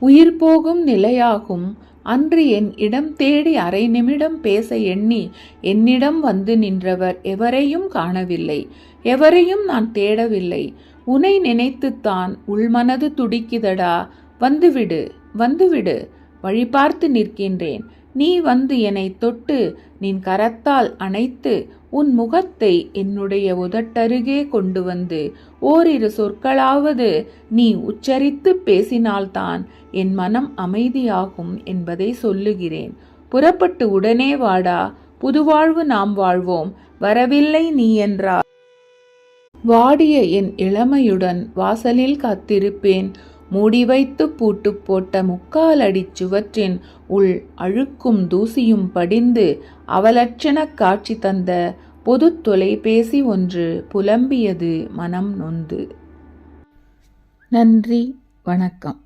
உயிர் போகும் நிலையாகும். அன்று என் இடம் தேடி அரை நிமிடம் பேச எண்ணி என்னிடம் வந்து நின்றவர் எவரையும் காணவில்லை. எவரையும் நான் தேடவில்லை. உனை நினைத்துத்தான் உள்மனது துடிக்குதடா. வந்துவிடு வந்துவிடு. வழி பார்த்து நிற்கின்றேன். நீ வந்து என்னை தொட்டு நின் கரத்தால் அணைத்து உன் முகத்தை என்னுடைய உதட்டருகே கொண்டு வந்து ஓரிரு சொற்களாவது நீ உச்சரித்து பேசினால்தான் என் மனம் அமைதியாகும் என்பதை சொல்லுகிறேன். புறப்பட்டு உடனே வாடா புதுவாழ்வு நாம் வாழ்வோம் வரவில்லை நீ என்றார். வாடிய என் இளமையுடன் வாசலில் காத்திருப்பேன். மூடிவைத்து பூட்டு போட்ட முக்காலடிச் சுவற்றின் உள் அழுக்கும் தூசியும் படிந்து அவலட்சணக் காட்சி தந்த பொதுத் தொலைபேசி ஒன்று புலம்பியது மனம் நொந்து. நன்றி வணக்கம்.